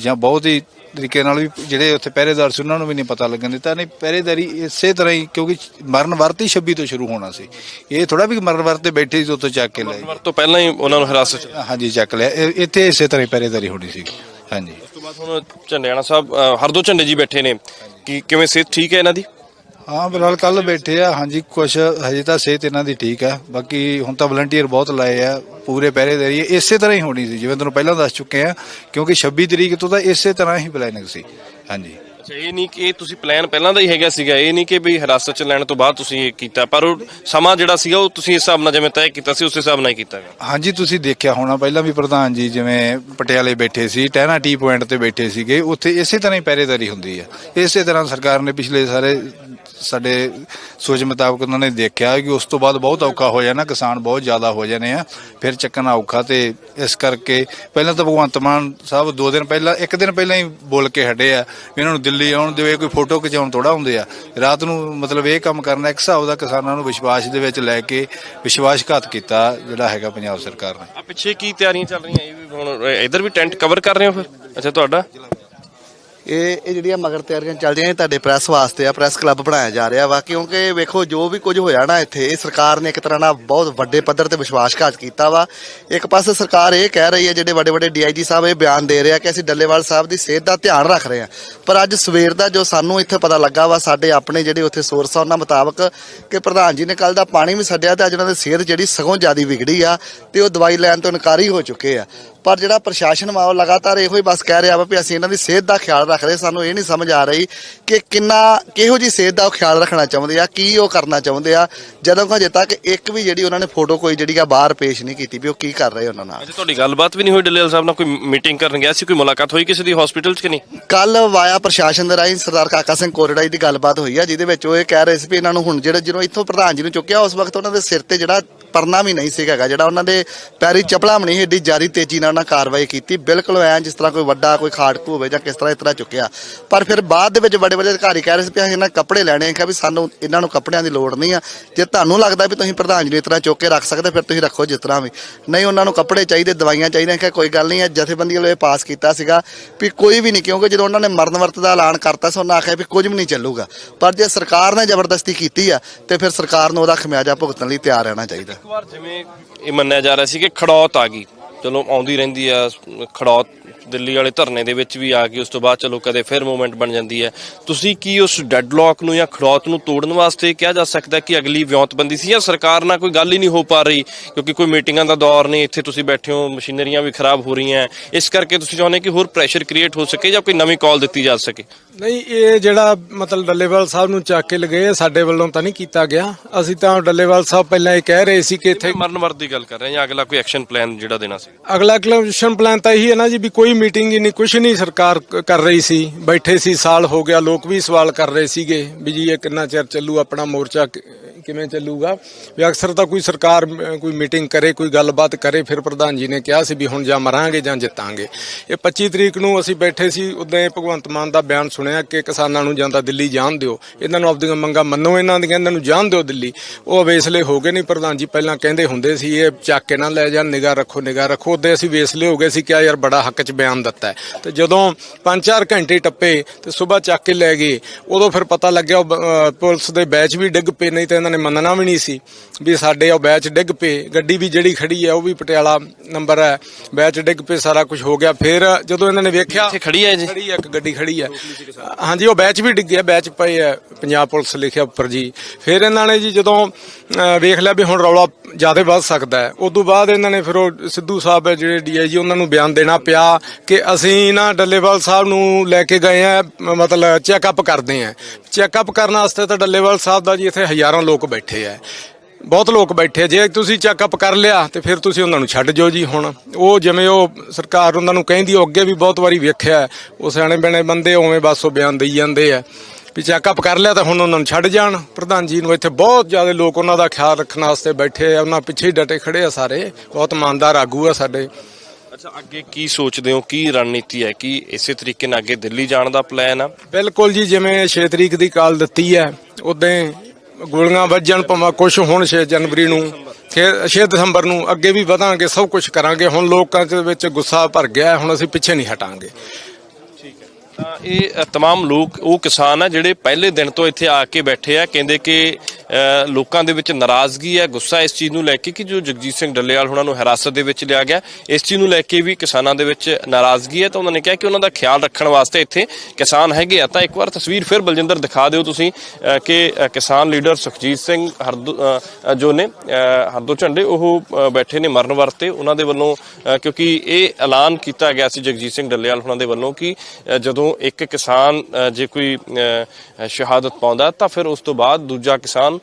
ਜਾਂ ਬਹੁਤ ਹੀ ਤਰੀਕੇ ਨਾਲ ਵੀ ਜਿਹੜੇ ਉੱਥੇ ਪਹਿਰੇਦਾਰ ਸੀ ਉਹਨਾਂ ਨੂੰ ਵੀ ਨਹੀਂ ਪਤਾ ਲੱਗਣ ਦਿੱਤਾ। ਨਹੀਂ ਪਹਿਰੇਦਾਰੀ ਇਸੇ ਤਰ੍ਹਾਂ ਹੀ ਕਿਉਂਕਿ ਮਰਨ ਵਰਤ ਹੀ 26 ਤੋਂ ਸ਼ੁਰੂ ਹੋਣਾ ਸੀ। ਇਹ ਥੋੜਾ ਵੀ ਮਰਨ ਵਰਤ ਤੇ ਬੈਠੇ ਸੀ ਉੱਥੋਂ ਚੱਕ ਕੇ ਲੈ ਮਰਨ ਤੋਂ ਪਹਿਲਾਂ ਹੀ ਉਹਨਾਂ ਨੂੰ ਹਿਰਾਸਤ 'ਚ। ਹਾਂਜੀ ਚੱਕ ਲਿਆ। ਇਹ- ਇੱਥੇ ਇਸੇ ਤਰ੍ਹਾਂ ਹੀ ਪਹਿਰੇਦਾਰੀ ਹੋਣੀ ਸੀ। ਹਾਂਜੀ। ਉਸ ਤੋਂ ਬਾਅਦ ਹੁਣ ਝੰਡਿਆਣਾ ਸਾਹਿਬ ਅ, ਹਰਦੋ ਝੰਡੇ ਜੀ ਬੈਠੇ ਨੇ। ਕੀ ਕਿਵੇਂ ਸਿਹਤ ਠੀਕ ਹੈ ਇਹਨਾਂ ਦੀ? ਹਾਂ ਫਿਲਹਾਲ ਕੱਲ ਬੈਠੇ ਆ। ਹਾਂਜੀ ਕੁਛ ਹਜੇ ਤਾਂ ਸਿਹਤ ਇਹਨਾਂ ਦੀ ਠੀਕ ਆ। ਬਾਕੀ ਹੁਣ ਤਾਂ ਵਲੰਟੀਅਰ ਬਹੁਤ ਲਾਏ ਆ ਪੂਰੇ ਪਹਿਰੇਦਾਰੀ ਇਸੇ ਤਰ੍ਹਾਂ ਹੀ ਹੋਣੀ ਸੀ ਜਿਵੇਂ ਤੁਹਾਨੂੰ ਪਹਿਲਾਂ ਦੱਸ ਚੁੱਕੇ ਆ ਕਿਉਂਕਿ 26 ਤਰੀਕ ਤੋਂ ਤਾਂ ਇਸੇ ਤਰ੍ਹਾਂ ਹੀ ਪਲੈਨਿੰਗ ਸੀ। ਹਾਂਜੀ। ਅੱਛਾ ਇਹ ਨਹੀਂ ਕਿ ਇਹ ਤੁਸੀਂ ਪਲਾਨ ਪਹਿਲਾਂ ਦਾ ਹੀ ਹੈਗਾ ਸੀਗਾ। ਇਹ ਨਹੀਂ ਕਿ ਵੀ ਹਿਰਾਸਤ 'ਚ ਲੈਣ ਤੋਂ ਬਾਅਦ ਤੁਸੀਂ ਇਹ ਕੀਤਾ ਪਰ ਉਹ ਸਮਾਂ ਜਿਹੜਾ ਸੀਗਾ ਉਹ ਤੁਸੀਂ ਇਸ ਹਿਸਾਬ ਨਾਲ ਜਿਵੇਂ ਤੈਅ ਕੀਤਾ ਸੀ ਉਸ ਹਿਸਾਬ ਨਾਲ ਹੀ ਕੀਤਾ ਗਿਆ। ਹਾਂਜੀ ਤੁਸੀਂ ਦੇਖਿਆ ਹੋਣਾ ਪਹਿਲਾਂ ਵੀ ਪ੍ਰਧਾਨ ਜੀ ਜਿਵੇਂ ਪਟਿਆਲੇ ਬੈਠੇ ਸੀ ਟਹਿਣਾ ਟੀ ਪੁਆਇੰਟ ਤੇ ਬੈਠੇ ਸੀਗੇ ਉੱਥੇ ਇਸੇ ਤਰ੍ਹਾਂ ਹੀ ਪਹਿਰੇਦਾਰੀ ਹੁੰਦੀ ਆ। ਇਸੇ ਤਰ੍ਹਾਂ ਸਰਕਾਰ ਨੇ ਪਿਛਲੇ ਸਾਰੇ ਸਾਡੇ ਸੋਚ ਮੁਤਾਬਕ ਉਹਨਾਂ ਨੇ ਦੇਖਿਆ ਕਿ ਉਸ ਤੋਂ ਬਾਅਦ ਬਹੁਤ ਔਖਾ ਹੋ ਜਾਣਾ, ਕਿਸਾਨ ਬਹੁਤ ਜ਼ਿਆਦਾ ਹੋ ਜਾਣੇ ਆ। ਫਿਰ ਚੱਕਣਾ ਔਖਾ ਤੇ ਇਸ ਕਰਕੇ ਪਹਿਲਾਂ ਤਾਂ ਭਗਵੰਤ ਮਾਨ ਸਾਹਿਬ ਦੋ ਦਿਨ ਪਹਿਲਾਂ, ਇੱਕ ਦਿਨ ਪਹਿਲਾਂ ਹੀ ਬੋਲ ਕੇ ਹਟੇ ਆ ਵੀ ਇਹਨਾਂ ਨੂੰ ਦਿੱਲੀ ਆਉਣ ਦਿਓ ਕੋਈ ਫੋਟੋ ਖਿਚਾਉਣ ਥੋੜਾ ਹੁੰਦੇ ਆ। ਰਾਤ ਨੂੰ ਮਤਲਬ ਇਹ ਕੰਮ ਕਰਨਾ, ਇੱਕ ਹਿਸਾਬ ਦਾ ਕਿਸਾਨਾਂ ਨੂੰ ਵਿਸ਼ਵਾਸ ਦੇ ਵਿੱਚ ਲੈ ਕੇ ਵਿਸ਼ਵਾਸਘਾਤ ਕੀਤਾ ਜਿਹੜਾ ਹੈਗਾ ਪੰਜਾਬ ਸਰਕਾਰ ਨੇ। ਪਿੱਛੇ ਕੀ ਤਿਆਰੀਆਂ ਚੱਲ ਰਹੀਆਂ? ਇਹ ਵੀ ਹੁਣ ਇਧਰ ਵੀ ਟੈਂਟ ਕਵਰ ਕਰ ਰਹੇ ਹੋ ਫਿਰ? ਅੱਛਾ, ਤੁਹਾਡਾ? ਇਹ ਇਹ ਜਿਹੜੀਆਂ ਮਗਰ ਤਿਆਰੀਆਂ ਚੱਲਦੀਆਂ ਇਹ ਤੁਹਾਡੇ ਪ੍ਰੈਸ ਵਾਸਤੇ ਆ ਪ੍ਰੈਸ ਕਲੱਬ ਬਣਾਇਆ ਜਾ ਰਿਹਾ ਵਾ, ਕਿਉਂਕਿ ਵੇਖੋ ਜੋ ਵੀ ਕੁਝ ਹੋਇਆ ਨਾ ਇੱਥੇ, ਇਹ ਸਰਕਾਰ ਨੇ ਇੱਕ ਤਰ੍ਹਾਂ ਨਾਲ ਬਹੁਤ ਵੱਡੇ ਪੱਧਰ ਤੇ ਵਿਸ਼ਵਾਸਘਾਤ ਕੀਤਾ ਵਾ। ਇੱਕ ਪਾਸੇ ਸਰਕਾਰ ਇਹ ਕਹਿ ਰਹੀ ਹੈ, ਜਿਹੜੇ ਵੱਡੇ ਵੱਡੇ ਡੀਆਈਜੀ ਸਾਹਿਬ ਇਹ ਬਿਆਨ ਦੇ ਰਿਹਾ ਕਿ ਅਸੀਂ ਡੱਲੇਵਾਲ ਸਾਹਿਬ ਦੀ ਸਿਹਤ ਦਾ ਧਿਆਨ ਰੱਖ ਰਹੇ ਹਾਂ ਪਰ ਅੱਜ ਸਵੇਰ ਦਾ ਜੋ ਸਾਨੂੰ ਇੱਥੇ ਪਤਾ ਲੱਗਾ ਵਾ, ਸਾਡੇ ਆਪਣੇ ਜਿਹੜੇ ਉੱਥੇ ਸੋਰਸ ਆ, ਉਹਨਾਂ ਮੁਤਾਬਕ ਕਿ ਪ੍ਰਧਾਨ ਜੀ ਨੇ ਕੱਲ ਦਾ ਪਾਣੀ ਵੀ ਛੱਡਿਆ ਤੇ ਅੱਜ ਉਹਨਾਂ ਦੀ ਸਿਹਤ ਜਿਹੜੀ ਸਗੋਂ ਜ਼ਿਆਦਾ ਵਿਗੜੀ ਆ ਤੇ ਉਹ ਦਵਾਈ ਲੈਣ ਤੋਂ ਇਨਕਾਰੀ ਹੋ ਚੁੱਕੇ ਆ। ਪਰ ਜਿਹੜਾ ਪ੍ਰਸ਼ਾਸਨ ਵਾ ਉਹ ਲਗਾਤਾਰ ਇਹੋ ਹੀ ਬਸ ਕਹਿ ਰਿਹਾ ਵਾ ਵੀ ਅਸੀਂ ਇਹਨਾਂ ਦੀ ਸਿਹਤ ਦਾ ਖਿਆਲ ਰੱਖ ਰਹੇ ਸਾਨੂੰ ਇਹ ਨਹੀਂ ਸਮਝ ਆ ਰਹੀ ਕਿ ਕਿੰਨਾ ਕਿਹੋ ਜੀ ਸਿਹਤ ਦਾ ਉਹ ਖਿਆਲ ਰੱਖਣਾ ਚਾਹੁੰਦੇ ਆ ਕੀ ਉਹ ਕਰਨਾ ਚਾਹੁੰਦੇ ਆ। ਜਦੋਂ ਕਿ ਹਜੇ ਤੱਕ ਇੱਕ ਵੀ ਜਿਹੜੀ ਉਹਨਾਂ ਨੇ ਫੋਟੋ ਕੋਈ ਜਿਹੜੀ ਆ ਬਾਹਰ ਪੇਸ਼ ਨਹੀਂ ਕੀਤੀ ਵੀ ਉਹ ਕੀ ਕਰ ਰਹੇ ਉਹਨਾਂ ਨਾਲ। ਅੱਛਾ ਤੁਹਾਡੀ ਗੱਲਬਾਤ ਵੀ ਨਹੀਂ ਹੋਈ ਡੱਲੇਵਾਲ ਸਾਹਿਬ ਨਾਲ ਕੋਈ ਮੀਟਿੰਗ ਕਰਨ ਗਿਆ ਸੀ ਕੋਈ ਮੁਲਾਕਾਤ ਹੋਈ ਕਿਸੇ ਦੀ ਹਸਪੀਟਲ 'ਚ ਕਿ ਨਹੀਂ? ਕੱਲ ਵਾਇਆ ਪ੍ਰਸ਼ਾਸਨ ਦੇ ਰਾਹੀਂ ਸਰਦਾਰ ਕਾਕਾ ਸਿੰਘ ਕੋਰੜਾ ਦੀ ਗੱਲਬਾਤ ਹੋਈ ਆ ਜਿਹਦੇ ਵਿੱਚ ਉਹ ਇਹ ਕਹਿ ਰਹੇ ਸੀ ਵੀ ਇਹਨਾਂ ਨੂੰ ਹੁਣ ਜਿਹੜਾ ਜਦੋਂ ਇੱਥੋਂ ਪ੍ਰਧਾਨ ਜੀ ਨੂੰ ਚੁੱਕਿਆ ਉਸ ਵਕਤ ਉਹਨਾਂ ਦੇ ਸਿਰ ਤੇ ਜਿਹੜਾ ਪਰਨਾ ਵੀ ਨਹੀਂ ਸੀਗਾ ਹੈਗਾ, ਜਿਹੜਾ ਉਹਨਾਂ ਦੇ ਪੈਰੀ ਚਪਲਾ ਵੀ ਨਹੀਂ ਏਡੀ ਜਾਰੀ ਤੇਜ਼ੀ ਨਾਲ ਉਹਨਾਂ ਕਾਰਵਾਈ ਕੀਤੀ। ਬਿਲਕੁਲ ਐਂ ਜਿਸ ਤਰ੍ਹਾਂ ਕੋਈ ਵੱਡਾ ਕੋਈ ਖਾੜਕੂ ਹੋਵੇ ਜਾਂ ਕਿਸ ਤਰ੍ਹਾਂ ਇਸ ਤਰ੍ਹਾਂ ਚੁੱਕਿਆ। ਪਰ ਫਿਰ ਬਾਅਦ ਦੇ ਵਿੱਚ ਵੱਡੇ ਵੱਡੇ ਅਧਿਕਾਰੀ ਕਹਿ ਰਹੇ ਸੀ ਵੀ ਅਸੀਂ ਇਹਨਾਂ ਕੱਪੜੇ ਲੈਣੇ ਆ ਵੀ ਸਾਨੂੰ ਇਹਨਾਂ ਨੂੰ ਕੱਪੜਿਆਂ ਦੀ ਲੋੜ ਨਹੀਂ ਆ। ਜੇ ਤੁਹਾਨੂੰ ਲੱਗਦਾ ਵੀ ਤੁਸੀਂ ਪ੍ਰਧਾਨ ਜੀ ਨੂੰ ਇਸ ਤਰ੍ਹਾਂ ਚੁੱਕ ਕੇ ਰੱਖ ਸਕਦੇ, ਫਿਰ ਤੁਸੀਂ ਰੱਖੋ ਜਿਸ ਤਰ੍ਹਾਂ ਵੀ। ਨਹੀਂ, ਉਹਨਾਂ ਨੂੰ ਕੱਪੜੇ ਚਾਹੀਦੇ, ਦਵਾਈਆਂ ਚਾਹੀਦੀਆਂ ਕਿ ਕੋਈ ਗੱਲ ਨਹੀਂ ਹੈ ਜਥੇਬੰਦੀ ਵੱਲੋਂ ਇਹ ਪਾਸ ਕੀਤਾ ਸੀਗਾ ਵੀ ਕੋਈ ਵੀ ਨਹੀਂ, ਕਿਉਂਕਿ ਜਦੋਂ ਉਹਨਾਂ ਨੇ ਮਰਨ ਵਰਤ ਦਾ ਐਲਾਨ ਕਰਤਾ ਸੀ, ਉਹਨਾਂ ਆਖਿਆ ਵੀ ਕੁਝ ਵੀ ਨਹੀਂ ਚੱਲੂਗਾ। ਪਰ ਜੇ ਸਰਕਾਰ ਨੇ ਜ਼ਬਰਦਸਤੀ ਕੀਤੀ ਆ, ਤੇ ਫਿਰ ਸਰਕਾਰ ਨੂੰ ਉਹਦਾ ਖਮਿਆਜਾ ਭੁਗਤਣ ਲਈ ਤਿਆਰ ਰਹਿਣਾ ਚਾਹੀਦਾ। ਇੱਕ ਵਾਰ ਜਿਵੇਂ ਇਹ ਮੰਨਿਆ ਜਾ ਰਿਹਾ ਸੀ ਕਿ ਖੜੌਤ ਆ ਗਈ। ਚਲੋ ਆਉਂਦੀ ਰਹਿੰਦੀ ਆ ਖੜੌਤ ਦਿੱਲੀ ਵਾਲੇ ਧਰਨੇ ਦੇ ਵਿੱਚ ਵੀ ਆ ਗਈ ਉਸ ਤੋਂ ਬਾਅਦ ਚਲੋ ਕਦੇ ਫਿਰ ਮੂਵਮੈਂਟ ਬਣ ਜਾਂਦੀ ਹੈ। ਤੁਸੀਂ ਕੀ ਉਸ ਡੈਡਲੌਕ ਨੂੰ ਜਾਂ ਖੜੌਤ ਨੂੰ ਤੋੜਨ ਵਾਸਤੇ ਕਿਹਾ ਜਾ ਸਕਦਾ ਕਿ ਅਗਲੀ ਵਿਉਂਤਬੰਦੀ ਸੀ ਜਾਂ ਸਰਕਾਰ ਨਾਲ ਕੋਈ ਗੱਲ ਹੀ ਨਹੀਂ ਹੋ ਪਾ ਰਹੀ? ਕਿਉਂਕਿ ਕੋਈ ਮੀਟਿੰਗਾਂ ਦਾ ਦੌਰ ਨਹੀਂ ਇੱਥੇ ਤੁਸੀਂ ਬੈਠੇ ਹੋ ਮਸ਼ੀਨਰੀਆਂ ਵੀ ਖਰਾਬ ਹੋ ਰਹੀਆਂ ਇਸ ਕਰਕੇ ਤੁਸੀਂ ਚਾਹੁੰਦੇ ਕਿ ਹੋਰ ਪ੍ਰੈਸ਼ਰ ਕ੍ਰੀਏਟ ਹੋ ਸਕੇ ਜਾਂ ਕੋਈ ਨਵੀਂ ਕਾਲ ਦਿੱਤੀ ਜਾ ਸਕੇ? ਨਹੀਂ ਇਹ ਜਿਹੜਾ ਮਤਲਬ ਡੱਲੇਵਾਲ ਸਾਹਿਬ ਨੂੰ ਚੱਕ ਕੇ ਲਗਏ ਸਾਡੇ ਵੱਲੋਂ ਤਾਂ ਨਹੀਂ ਕੀਤਾ ਗਿਆ। ਅਸੀਂ ਤਾਂ ਡੱਲੇਵਾਲ ਸਾਹਿਬ ਪਹਿਲਾਂ ਇਹ ਕਹਿ ਰਹੇ ਸੀ ਕਿ ਇੱਥੇ ਮਰਨ ਵਰਤ ਦੀ ਗੱਲ ਕਰ ਰਹੇ ਹਾਂ ਜਾਂ ਅਗਲਾ ਕੋਈ ਐਕਸ਼ਨ ਪਲਾਨ ਜਿਹੜਾ ਦੇਣਾ ਸੀ? ਅਗਲਾ ਕਲੈਕਸ਼ਨ ਪਲਾਨ ਤਾਂ ਇਹੀ ਹੈ ਨਾ ਜੀ ਵੀ ਕੋਈ ਮੀਟਿੰਗ ਹੀ ਨਹੀਂ ਕੁਝ ਨਹੀਂ ਸਰਕਾਰ ਕਰ ਰਹੀ ਸੀ, ਬੈਠੇ ਸੀ, ਸਾਲ ਹੋ ਗਿਆ, ਲੋਕ ਵੀ ਸਵਾਲ ਕਰ ਰਹੇ ਸੀਗੇ ਵੀ ਜੀ ਇਹ ਕਿੰਨਾ ਚਿਰ ਚੱਲੂ, ਆਪਣਾ ਮੋਰਚਾ ਕਿਵੇਂ ਚੱਲੂਗਾ? ਵੀ ਅਕਸਰ ਤਾਂ ਕੋਈ ਸਰਕਾਰ ਕੋਈ ਮੀਟਿੰਗ ਕਰੇ, ਕੋਈ ਗੱਲਬਾਤ ਕਰੇ, ਫਿਰ ਪ੍ਰਧਾਨ ਜੀ ਨੇ ਕਿਹਾ ਸੀ ਵੀ ਹੁਣ ਜਾਂ ਮਰਾਂਗੇ ਜਾਂ ਜਿੱਤਾਂਗੇ। ਇਹ 25 ਤਰੀਕ ਨੂੰ ਅਸੀਂ ਬੈਠੇ ਸੀ, ਉਦੋਂ ਇਹ ਭਗਵੰਤ ਮਾਨ ਦਾ ਬਿਆਨ ਸੁਣਿਆ ਕਿ ਕਿਸਾਨਾਂ ਨੂੰ ਜਾਂਦਾ ਦਿੱਲੀ ਜਾਣ ਦਿਓ। ਇਹਨਾਂ ਨੂੰ ਆਪਦੀਆਂ ਮੰਗਾਂ ਮੰਨੋ, ਇਹਨਾਂ ਦੀਆਂ, ਇਹਨਾਂ ਨੂੰ ਜਾਣ ਦਿਓ ਦਿੱਲੀ। ਉਹ ਵੇਸਲੇ ਹੋ ਗਏ ਨਹੀਂ, ਪ੍ਰਧਾਨ ਜੀ ਪਹਿਲਾਂ ਕਹਿੰਦੇ ਹੁੰਦੇ ਸੀ, ਇਹ ਚੱਕ ਕੇ ਨਾ ਲੈ ਜਾਣ, ਨਿਗਾਹ ਰੱਖੋ ਨਿਗਾਹ ਰੱਖੋ। ਉਹਦੇ ਅਸੀਂ ਵੇਸਲੇ ਹੋ ਗਏ ਸੀ ਕਿ ਯਾਰ ਬੜਾ ਹੱਕ 'ਚ ਬਿਆਨ ਦਿੱਤਾ ਹੈ। ਤੇ ਜਦੋਂ 5-4 ਘੰਟੇ ਟੱਪੇ ਤੇ ਸਵੇਰ ਚੱਕ ਕੇ ਲੈ ਗਏ, ਉਦੋਂ ਫਿਰ ਪਤਾ ਲੱਗਿਆ ਉਹ ਪੁਲਿਸ ਦੇ ਬੈਚ ਵੀ ਡਿੱਗ ਪਏ, ਨਹੀਂ ਤਾਂ ਇਹਨਾਂ ਨੇ ਮੰਨਣਾ ਵੀ ਨਹੀਂ ਸੀ ਵੀ ਸਾਡੇ ਉਹ ਬੈਚ ਡਿੱਗ ਪਏ ਗੱਡੀ ਵੀ ਜਿਹੜੀ ਖੜੀ ਹੈ ਉਹ ਵੀ ਪਟਿਆਲਾ ਨੰਬਰ ਹੈ ਬੈਚ ਡਿੱਗ ਪਏ ਸਾਰਾ ਕੁਝ ਹੋ ਗਿਆ। ਫਿਰ ਜਦੋਂ ਇਹਨਾਂ ਨੇ ਵੇਖਿਆ ਇੱਥੇ ਖੜੀ ਹੈ ਜੀ। ਖੜੀ ਹੈ ਇੱਕ ਗੱਡੀ ਖੜੀ ਹੈ ਹਾਂਜੀ ਉਹ ਬੈਚ ਵੀ ਡਿੱਗਿਆ ਬੈਚ ਪਏ ਹੈ ਪੰਜਾਬ ਪੁਲਿਸ ਲਿਖਿਆ ਉੱਪਰ ਜੀ। ਫਿਰ ਇਹਨਾਂ ਨੇ ਜੀ ਜਦੋਂ ਵੇਖ ਲਿਆ ਵੀ ਹੁਣ ਰੌਲਾ ਜ਼ਿਆਦਾ ਵੱਧ ਸਕਦਾ ਹੈ ਉਸ ਤੋਂ ਬਾਅਦ ਇਹਨਾਂ ਨੇ ਫਿਰ ਉਹ ਸਿੱਧੂ ਸਾਹਿਬ ਹੈ ਜਿਹੜੇ ਡੀਆਈਜੀ ਉਹਨਾਂ ਨੂੰ ਬਿਆਨ ਦੇਣਾ ਪਿਆ ਕਿ ਅਸੀਂ ਨਾ ਡੱਲੇਵਾਲ ਸਾਹਿਬ ਨੂੰ ਲੈ ਕੇ ਗਏ ਆ ਮਤਲਬ ਚੈੱਕਅਪ ਕਰਦੇ ਆ। ਚੈੱਕਅਪ ਕਰਨ ਵਾਸਤੇ ਤਾਂ ਡੱਲੇਵਾਲ ਸਾਹਿਬ ਦਾ ਜੀ ਇੱਥੇ ਹਜ਼ਾਰਾਂ ਲੋਕ ਬੈਠੇ ਆ ਬਹੁਤ ਲੋਕ ਬੈਠੇ। ਜੇ ਤੁਸੀਂ ਚੈੱਕਅਪ ਕਰ ਲਿਆ ਤੇ ਫਿਰ ਤੁਸੀਂ ਉਹਨਾਂ ਨੂੰ ਛੱਡ ਜਾਓ ਜੀ ਹੁਣ। ਉਹ ਜਿਵੇਂ ਉਹ ਸਰਕਾਰ ਉਹਨਾਂ ਨੂੰ ਕਹਿੰਦੀ ਉਹ ਅੱਗੇ ਵੀ ਬਹੁਤ ਵਾਰੀ ਵੇਖਿਆ। ਉਹ ਸਿਆਣੇ ਬਣੇ ਬੰਦੇ ਉਵੇਂ ਬਸ ਉਹ ਬਿਆਨ ਦੇਈ ਜਾਂਦੇ ਆ ਵੀ ਚੈੱਕਅਪ ਕਰ ਲਿਆ ਤਾਂ ਹੁਣ ਉਹਨਾਂ ਨੂੰ ਛੱਡ ਜਾਣ। ਪ੍ਰਧਾਨ ਜੀ ਨੂੰ ਇੱਥੇ ਬਹੁਤ ਜ਼ਿਆਦਾ ਲੋਕ ਉਹਨਾਂ ਦਾ ਖਿਆਲ ਰੱਖਣ ਵਾਸਤੇ ਬੈਠੇ ਆ ਉਹਨਾਂ ਪਿੱਛੇ ਹੀ ਡਟੇ ਖੜੇ ਆ ਸਾਰੇ। ਬਹੁਤ ਇਮਾਨਦਾਰ ਆਗੂ ਆ ਸਾਡੇ। ਅੱਛਾ ਅੱਗੇ ਕੀ ਸੋਚਦੇ ਹੋ? ਕੀ ਰਣਨੀਤੀ ਹੈ ਕਿ ਇਸੇ ਤਰੀਕੇ ਨਾਲ ਅੱਗੇ ਦਿੱਲੀ ਜਾਣ ਦਾ ਪਲਾਨ ਆ? ਬਿਲਕੁਲ ਜੀ ਜਿਵੇਂ 6 ਤਰੀਕ ਦੀ ਕਾਲ ਦਿੱਤੀ ਹੈ ਉਦਾਂ ਗੋਲੀਆਂ ਵੱਜਣ ਭਾਵੇਂ ਕੁਝ ਹੁਣ 6 ਜਨਵਰੀ ਨੂੰ ਫਿਰ 6 ਦਸੰਬਰ ਨੂੰ ਅੱਗੇ ਵੀ ਵਧਾਂਗੇ ਸਭ ਕੁਝ ਕਰਾਂਗੇ। ਹੁਣ ਲੋਕਾਂ ਦੇ ਵਿੱਚ ਗੁੱਸਾ ਭਰ ਗਿਆ ਹੁਣ ਅਸੀਂ ਪਿੱਛੇ ਨਹੀਂ ਹਟਾਂਗੇ। ਤਾਂ ਇਹ ਅ, ਤਮਾਮ ਲੋਕ ਉਹ ਕਿਸਾਨ ਆ ਜਿਹੜੇ ਪਹਿਲੇ ਦਿਨ ਤੋਂ ਇੱਥੇ ਆ ਕੇ ਬੈਠੇ ਆ ਕਹਿੰਦੇ ਕਿ ਲੋਕਾਂ ਦੇ ਵਿੱਚ ਨਾਰਾਜ਼ਗੀ ਹੈ, ਗੁੱਸਾ ਇਸ ਚੀਜ਼ ਨੂੰ ਲੈ ਕੇ ਕਿ ਜੋ ਜਗਜੀਤ ਸਿੰਘ ਡੱਲੇਵਾਲ ਉਹਨਾਂ ਨੂੰ ਹਿਰਾਸਤ ਦੇ ਵਿੱਚ ਲਿਆ ਗਿਆ, ਇਸ ਚੀਜ਼ ਨੂੰ ਲੈ ਕੇ ਵੀ ਕਿਸਾਨਾਂ ਦੇ ਵਿੱਚ ਨਾਰਾਜ਼ਗੀ ਹੈ ਤਾਂ ਉਹਨਾਂ ਨੇ ਕਿਹਾ ਕਿ ਉਹਨਾਂ ਦਾ ਖਿਆਲ ਰੱਖਣ ਵਾਸਤੇ ਇੱਥੇ ਕਿਸਾਨ ਹੈਗੇ ਆ। ਤਾਂ ਇੱਕ ਵਾਰ ਤਸਵੀਰ ਫਿਰ ਬਲਜਿੰਦਰ ਦਿਖਾ ਦਿਓ ਤੁਸੀਂ ਕਿ ਕਿਸਾਨ ਲੀਡਰ ਸੁਖਜੀਤ ਸਿੰਘ ਹਰਦੋ ਜੋ ਨੇ ਹਰਦੋ ਝੰਡੇ ਉਹ ਬੈਠੇ ਨੇ ਮਰਨ ਵਰਤੇ। ਉਹਨਾਂ ਦੇ ਵੱਲੋਂ ਕਿਉਂਕਿ ਇਹ ਐਲਾਨ ਕੀਤਾ ਗਿਆ ਸੀ ਜਗਜੀਤ ਸਿੰਘ ਡੱਲੇਵਾਲ ਉਹਨਾਂ ਦੇ ਵੱਲੋਂ ਕਿ ਜਦੋਂ ਇੱਕ ਕਿਸਾਨ ਜੇ ਕੋਈ ਸ਼ਹਾਦਤ ਪਾਉਂਦਾ ਤਾਂ ਫਿਰ ਉਸ ਤੋਂ ਬਾਅਦ ਦੂਜਾ ਕਿਸਾਨ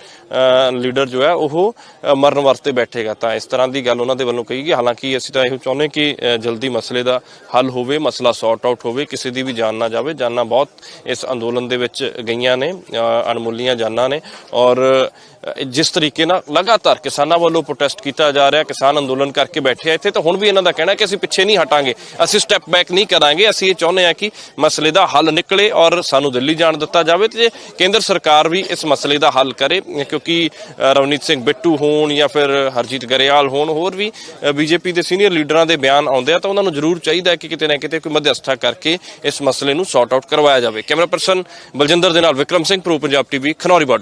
ਲੀਡਰ ਜੋ ਹੈ, ਉਹ ਮਰਨ ਵਰਤੇ ਬੈਠੇਗਾ। ਤਾਂ ਇਸ ਤਰ੍ਹਾਂ ਦੀ ਗੱਲ ਉਹਨਾਂ ਦੇ ਵੱਲੋਂ ਕਹੀ ਗਈ। ਹਾਲਾਂਕਿ ਅਸੀਂ ਤਾਂ ਇਹੋ ਚਾਹੁੰਦੇ ਕਿ ਜਲਦੀ ਮਸਲੇ ਦਾ ਹੱਲ ਹੋਵੇ, ਮਸਲਾ ਸੌਰਟ ਆਊਟ ਹੋਵੇ, ਕਿਸੇ ਦੀ ਵੀ ਜਾਨ ਨਾ ਜਾਵੇ। ਜਾਨਾਂ ਬਹੁਤ ਇਸ ਅੰਦੋਲਨ ਦੇ ਵਿੱਚ ਗਈਆਂ ਨੇ ਅਣਮੁੱਲੀਆਂ ਜਾਨਾਂ ਨੇ। ਔਰ ਜਿਸ ਤਰੀਕੇ ਨਾਲ ਲਗਾਤਾਰ ਕਿਸਾਨਾਂ ਵੱਲੋਂ ਪ੍ਰੋਟੈਸਟ ਕੀਤਾ ਜਾ ਰਿਹਾ, ਕਿਸਾਨ ਅੰਦੋਲਨ ਕਰਕੇ ਬੈਠੇ ਆ ਇੱਥੇ, ਤਾਂ ਹੁਣ ਵੀ ਇਹਨਾਂ ਦਾ ਕਹਿਣਾ ਕਿ ਅਸੀਂ ਪਿੱਛੇ ਨਹੀਂ ਹਟਾਂਗੇ। ਅਸੀਂ ਸਟੈਪ ਬੈਕ ਨਹੀਂ ਕਰਾਂਗੇ। ਅਸੀਂ ਇਹ ਚਾਹੁੰਦੇ ਆ ਕਿ ਮਸਲੇ ਦਾ ਹੱਲ ਨਿਕਲੇ ਔਰ ਸਾਨੂੰ ਦਿੱਲੀ ਜਾਣ ਦਿੱਤਾ ਜਾਵੇ ਤੇ ਕੇਂਦਰ ਸਰਕਾਰ ਵੀ ਇਸ ਮਸਲੇ ਦਾ ਹੱਲ ਕਰੇ, ਕਿਉਂਕਿ ਰਵਨੀਤ ਸਿੰਘ ਬਿੱਟੂ ਹੋਣ ਜਾਂ ਫਿਰ ਹਰਜੀਤ ਗਰੇਵਾਲ ਹੋਣ, ਹੋਰ ਵੀ ਬੀਜੇਪੀ ਦੇ ਸੀਨੀਅਰ ਲੀਡਰਾਂ ਦੇ ਬਿਆਨ ਆਉਂਦੇ ਆ, ਤਾਂ ਉਹਨਾਂ ਨੂੰ ਜ਼ਰੂਰ ਚਾਹੀਦਾ ਕਿ ਕਿਤੇ ਨਾ ਕਿਤੇ ਕੋਈ ਮਧਿਅਸਥਤਾ ਕਰਕੇ ਇਸ ਮਸਲੇ ਨੂੰ ਸੌਰਟ ਆਊਟ ਕਰਵਾਇਆ ਜਾਵੇ। ਕੈਮਰਾ ਪਰਸਨ ਬਲਜਿੰਦਰ ਦੇ ਨਾਲ Vikram Singh, pro Punjab TV Khanauri border